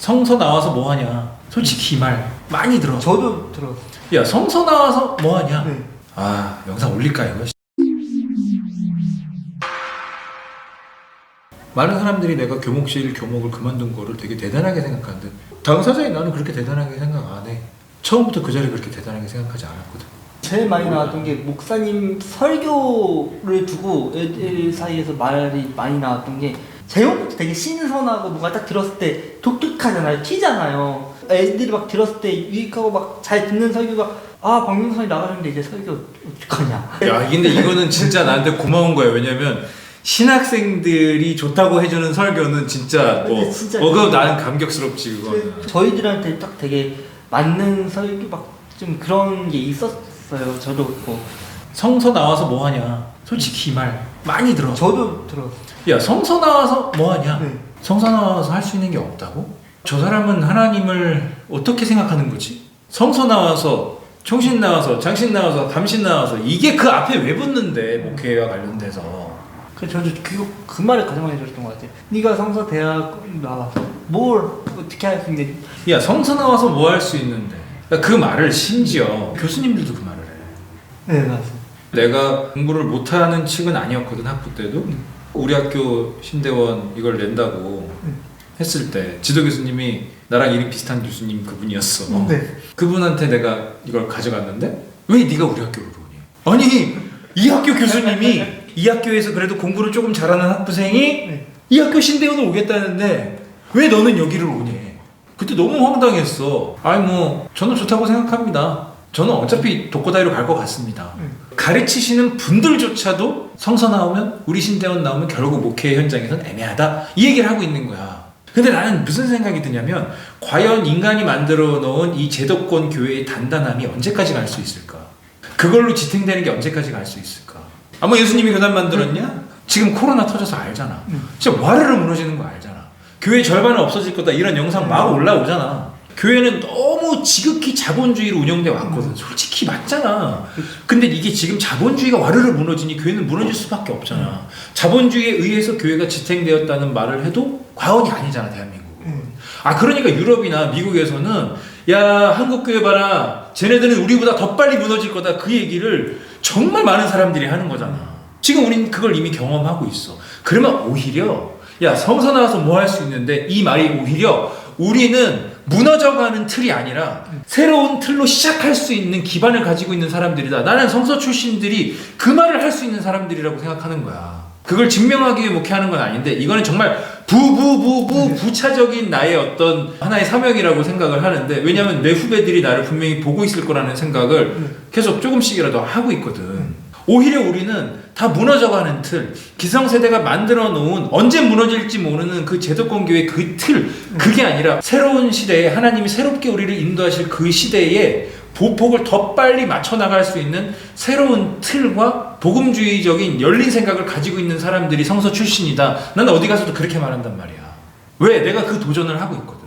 성서 나와서 뭐 하냐? 솔직히 이 말 많이 들어. 저도 들었어요. 야 성서 나와서 뭐 하냐? 네. 아 영상 올릴까 이거? 많은 사람들이 내가 교목실 교목을 그만둔 거를 되게 대단하게 생각하는데 당사자인 나는 그렇게 대단하게 생각 안 해. 처음부터 그 자리 그렇게 대단하게 생각하지 않았거든. 제일 많이 나왔던 게 목사님 설교를 두고 애들 사이에서 말이 많이 나왔던 게 제목부터 되게 신선하고 뭔가 딱 들었을 때 독특하잖아요. 튀잖아요. 애들이 막 들었을 때 유익하고 막 잘 듣는 설교가 아 박명선이 나가는데 이제 설교 어떡하냐. 야 근데 이거는 진짜 나한테 고마운 거야. 왜냐면 신학생들이 좋다고 해주는 설교는 진짜 뭐 근데 진짜 어, 그거 나는 감격스럽지 그거는. 저희들한테 딱 되게 맞는 설교 막 좀 그런 게 있었어요. 저도 그렇고 성서 나와서 뭐 하냐? 솔직히 이말 많이 들어. 저도 들었어요. 야 성서 나와서 뭐 하냐? 네. 성서 나와서 할 수 있는 게 없다고? 저 사람은 하나님을 어떻게 생각하는 거지? 성서 나와서 총신 나와서 장신 나와서 담신 나와서 이게 그 앞에 왜 붙는데 목회와 관련돼서 그 저도 그, 그 말을 가장 많이 들었던 것 같아요. 네가 성서 대학 나와서 뭘 어떻게 할 수 있는데 야 성서 나와서 뭐 할 수 있는데 야, 그 말을 심지어 교수님들도 그 말을 해 네 맞아요. 내가 공부를 못하는 측은 아니었거든 학부 때도 우리 학교 신대원 이걸 낸다고 음. 했을 때 지도 교수님이 나랑 이름 비슷한 교수님 그분이었어 네. 그분한테 내가 이걸 가져갔는데 왜 네가 우리 학교로 오니? 아니 이 학교 교수님이 이 학교에서 그래도 공부를 조금 잘하는 학부생이 네. 이 학교 신대원을 오겠다는데 왜 너는 여기를 오니? 그때 너무 황당했어. 아니 뭐 저는 좋다고 생각합니다. 저는 어차피 독고다이로 갈 것 같습니다. 음. 가르치시는 분들조차도 성서 나오면 우리 신대원 나오면 결국 목회 현장에서는 애매하다 이 얘기를 하고 있는 거야. 근데 나는 무슨 생각이 드냐면 과연 인간이 만들어 놓은 이 제도권 교회의 단단함이 언제까지 갈 수 있을까? 그걸로 지탱되는 게 언제까지 갈 수 있을까? 아마 예수님이 교단 만들었냐? 지금 코로나 터져서 알잖아. 음. 진짜 와르르 무너지는 거 알잖아. 교회 절반은 없어질 거다 이런 영상 막 올라오잖아. 교회는 너무 지극히 자본주의로 운영돼 왔거든. 솔직히 맞잖아. 근데 이게 지금 자본주의가 와르르 무너지니 교회는 무너질 수밖에 없잖아. 자본주의에 의해서 교회가 지탱되었다는 말을 해도 과언이 아니잖아, 대한민국은. 음. 아, 그러니까 유럽이나 미국에서는 야, 한국 교회 봐라. 쟤네들은 우리보다 더 빨리 무너질 거다. 그 얘기를 정말 많은 사람들이 하는 거잖아. 지금 우린 그걸 이미 경험하고 있어. 그러면 오히려 야, 성서 나와서 뭐 할 수 있는데 이 말이 오히려 우리는 무너져가는 틀이 아니라 새로운 틀로 시작할 수 있는 기반을 가지고 있는 사람들이다. 나는 성서 출신들이 그 말을 할 수 있는 사람들이라고 생각하는 거야. 그걸 증명하기 위해 목회하는 건 아닌데 이거는 정말 부부부부 부차적인 나의 어떤 하나의 사명이라고 생각을 하는데 왜냐면 내 후배들이 나를 분명히 보고 있을 거라는 생각을 계속 조금씩이라도 하고 있거든. 오히려 우리는 다 무너져가는 틀, 기성세대가 만들어 놓은 언제 무너질지 모르는 그 제도권 교회 그 틀, 그게 아니라 새로운 시대에 하나님이 새롭게 우리를 인도하실 그 시대에 보폭을 더 빨리 맞춰 나갈 수 있는 새로운 틀과 복음주의적인 열린 생각을 가지고 있는 사람들이 성서 출신이다. 나는 어디 가서도 그렇게 말한단 말이야. 왜? 내가 그 도전을 하고 있거든.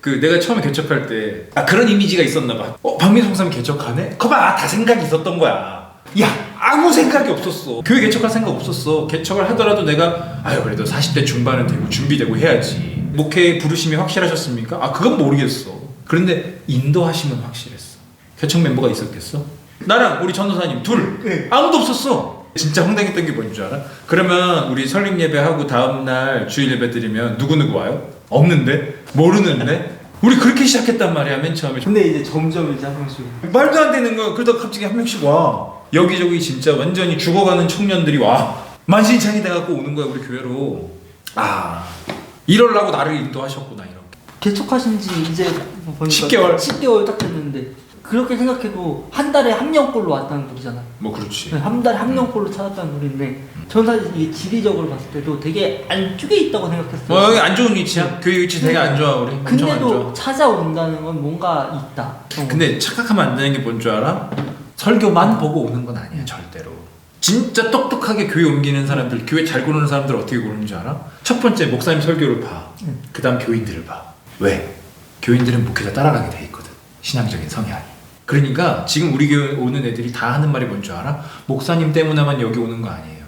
그 내가 처음에 개척할 때 아 그런 이미지가 있었나 봐. 어 박민성 사람 개척하네? 거봐 다 생각이 있었던 거야. 야 아무 생각이 없었어. 교회 개척할 생각 없었어. 개척을 하더라도 내가 아유 그래도 40대 중반은 되고 준비되고 해야지. 목회 부르심이 확실하셨습니까? 아 그건 모르겠어. 그런데 인도하심은 확실했어. 개척 멤버가 있었겠어? 나랑 우리 전도사님 둘 네. 아무도 없었어. 진짜 황당했던 게 뭔지 알아? 그러면 우리 설립 예배하고 다음날 주일 예배 드리면 누구누구 와요? 없는데? 모르는데? 우리 그렇게 시작했단 말이야 맨 처음에. 근데 이제 점점 이제 한 명씩. 말도 안 되는 거야 그러다 갑자기 한 명씩 와. 여기저기 진짜 완전히 죽어가는 청년들이 와. 만신창이 돼갖고 오는 거야 우리 교회로. 아 이럴라고 나를 인도하셨구나 이렇게. 개척하신 지 이제 뭐 보니까 10개월. 10개월 딱 됐는데 그렇게 생각해도 한 달에 한 명꼴로 왔다는 소리잖아. 뭐 그렇지 네, 한 달에 한 명꼴로 찾았다는 소리인데 저는 사실 이게 지리적으로 봤을 때도 되게 안쪽에 있다고 생각했어요. 뭐 여기 안 좋은 위치야 교회 위치 되게 안 좋아 우리 엄청 안 좋아 근데도 찾아온다는 건 뭔가 있다. 어. 근데 착각하면 안 되는 게 뭔 줄 알아? 설교만 보고 오는 건 아니야 절대로 진짜 똑똑하게 교회 옮기는 사람들 교회 잘 고르는 사람들 어떻게 고르는 줄 알아? 첫 번째 목사님 설교를 응. 봐그 다음 교인들을 봐 왜? 교인들은 목회자 따라가게 돼 있거든 신앙적인 성향이 그러니까 지금 우리 교회 오는 애들이 다 하는 말이 뭔 줄 알아? 목사님 때문에만 여기 오는 거 아니에요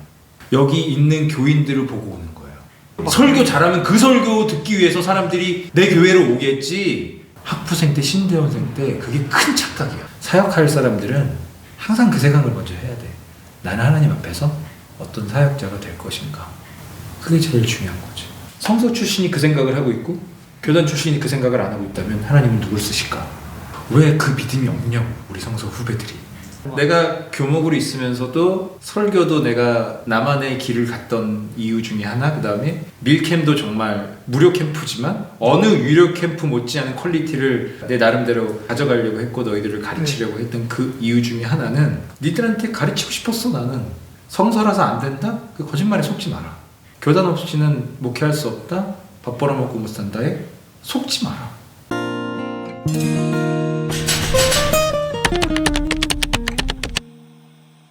여기 있는 교인들을 보고 오는 거예요 설교 잘하면 그 설교 듣기 위해서 사람들이 내 교회로 오겠지. 학부생 때, 신대원생 때 그게 큰 착각이야. 사역할 사람들은 항상 그 생각을 먼저 해야 돼. 나는 하나님 앞에서 어떤 사역자가 될 것인가. 그게 제일 중요한 거지. 성서 출신이 그 생각을 하고 있고 교단 출신이 그 생각을 안 하고 있다면 하나님은 누굴 쓰실까? 왜 그 믿음이 없냐고 우리 성서 후배들이. 내가 교목으로 있으면서도 설교도 내가 나만의 길을 갔던 이유 중에 하나 그 다음에 밀캠도 정말 무료 캠프지만 어느 유료 캠프 못지않은 퀄리티를 내 나름대로 가져가려고 했고 너희들을 가르치려고 했던 그 이유 중에 하나는 니들한테 가르치고 싶었어 나는. 성서라서 안 된다? 그 거짓말에 속지 마라. 교단 없이는 목회할 수 없다? 밥 벌어먹고 못 산다에 속지 마라